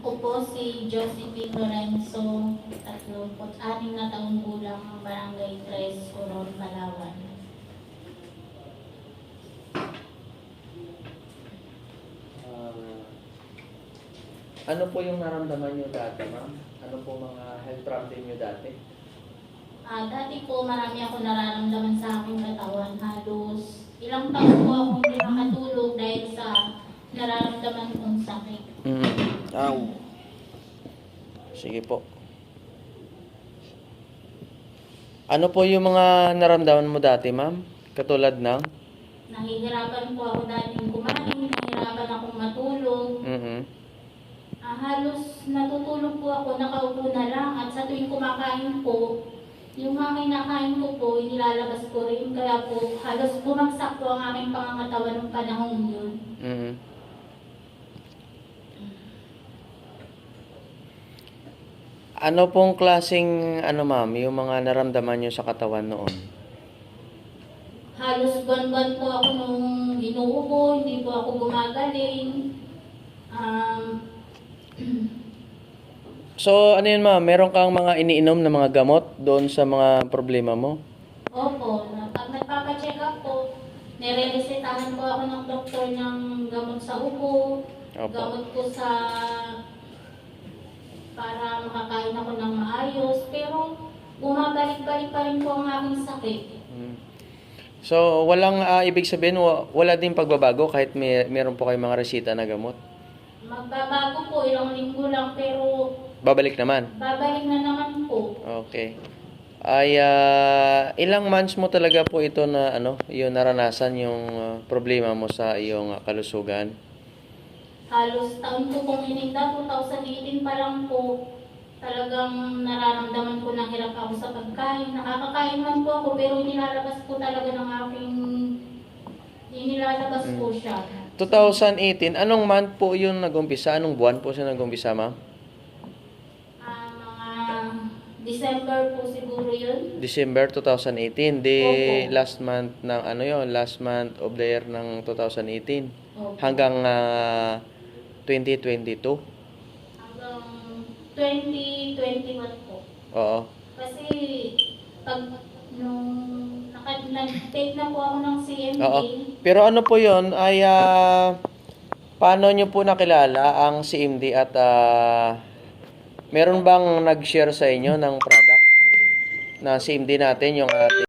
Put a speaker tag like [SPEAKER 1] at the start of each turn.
[SPEAKER 1] Ako po si Josephine Lorenzo, 36 na taong gulang, Barangay 3, Coron, Palawan.
[SPEAKER 2] Ah, ano po yung naramdaman nyo dati, ma'am? Ano po mga health problem nyo dati?
[SPEAKER 1] Ah, dati po marami ako nararamdaman sa aking katawan. Halos ilang taon po ako hindi makatulog dahil sa nararamdaman kong sakit.
[SPEAKER 2] Mm. Aw. Sige po. Ano po yung mga naramdaman mo dati, ma'am? Katulad ng?
[SPEAKER 1] Nahihirapan po ako dating kumain, nahihirapan akong matulog.
[SPEAKER 2] Mhm.
[SPEAKER 1] Ah, halos natutulog po ako, nakaupo na lang. At sa tuwing kumakain po, yung mga kinakain ko po, inilalabas ko rin. Kaya po, halos bumagsak po ang aking pangangatawan ng panahon yun.
[SPEAKER 2] Mhm. Ano pong klaseng ano ma'am, yung mga naramdaman nyo sa katawan noon?
[SPEAKER 1] Halos buwan-buwan po ako nung inuubo, hindi po ako gumagaling. Um,
[SPEAKER 2] So ano yun ma'am, meron kang mga iniinom na mga gamot doon sa mga problema mo?
[SPEAKER 1] opo, pag nagpapacheck up po, nire-resetahan po ako ng doktor ng gamot sa ubo,
[SPEAKER 2] Opo.
[SPEAKER 1] gamot ko sa para makakain ako ng maayos, pero bumabalik-balik pa rin po ang aking sakit.
[SPEAKER 2] Mm. So, walang ah, ibig sabihin, wa- wala din pagbabago kahit may, meron po kayong mga resita na gamot?
[SPEAKER 1] Magbabago po, ilang linggo lang, pero
[SPEAKER 2] Babalik naman?
[SPEAKER 1] babalik na naman po.
[SPEAKER 2] Okay. Ay, ah, ilang months mo talaga po ito na, ano, yung naranasan yung ah, problema mo sa iyong ah, kalusugan?
[SPEAKER 1] Halos taon ko pong ininda, 2018 pa lang po, talagang nararamdaman ko na hirap ako sa pagkain. Nakakakain man po ako, pero nilalabas po talaga ng aking, inilalabas po siya.
[SPEAKER 2] 2018, anong month po yung nagumpisa? Anong buwan po siya nagumpisa, ma'am?
[SPEAKER 1] Ah, mga December po siguro yun.
[SPEAKER 2] December 2018. Di
[SPEAKER 1] Opo.
[SPEAKER 2] last month ng ano yon last month of the year ng 2018
[SPEAKER 1] Opo.
[SPEAKER 2] hanggang ah, 2022.
[SPEAKER 1] Hanggang 2021 po.
[SPEAKER 2] Oo.
[SPEAKER 1] Kasi pag nung nag-take na po ako ng CMD,
[SPEAKER 2] Oo. Pero ano po 'yon ay ah, paano nyo po nakilala ang CMD at ah, meron bang nag-share sa inyo ng product na CMD natin yung ating